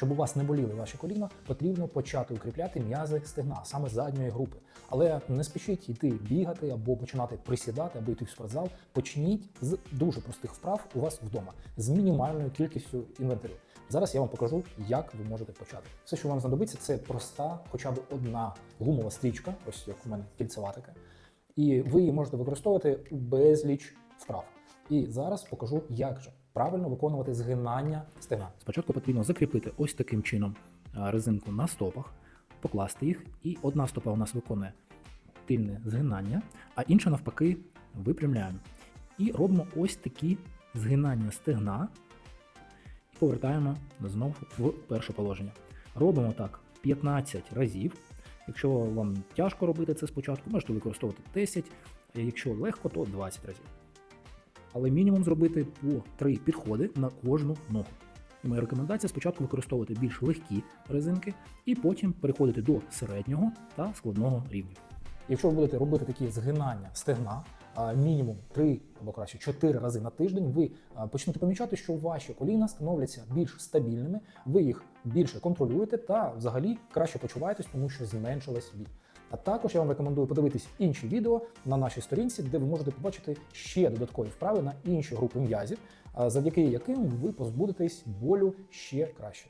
Щоб у вас не боліли ваші коліна, потрібно почати укріпляти м'язи стегна, саме задньої групи. Але не спішіть йти бігати або починати присідати, або йти в спортзал. Почніть з дуже простих вправ у вас вдома з мінімальною кількістю інвентарю. Зараз я вам покажу, як ви можете почати. Все, що вам знадобиться, це проста, хоча б одна гумова стрічка, ось як у мене кільцева така. І ви її можете використовувати безліч вправ. І зараз покажу, як же правильно виконувати згинання стегна. Спочатку потрібно закріпити ось таким чином резинку на стопах, покласти їх, і одна стопа у нас виконує тильне згинання, а інша навпаки випрямляємо. І робимо ось такі згинання стегна і повертаємо знову в перше положення. Робимо так 15 разів. Якщо вам тяжко робити це спочатку, можете використовувати 10, якщо легко, то 20 разів. Але мінімум зробити по 3 підходи на кожну ногу. І моя рекомендація спочатку використовувати більш легкі резинки і потім переходити до середнього та складного рівня. Якщо ви будете робити такі згинання стегна, мінімум 3 або краще 4 рази на тиждень, ви почнете помічати, що ваші коліна становляться більш стабільними, ви їх більше контролюєте та взагалі краще почуваєтесь, тому що зменшилась біль. А також я вам рекомендую подивитись інші відео на нашій сторінці, де ви можете побачити ще додаткові вправи на інші групи м'язів, завдяки яким ви позбудетесь болю ще краще.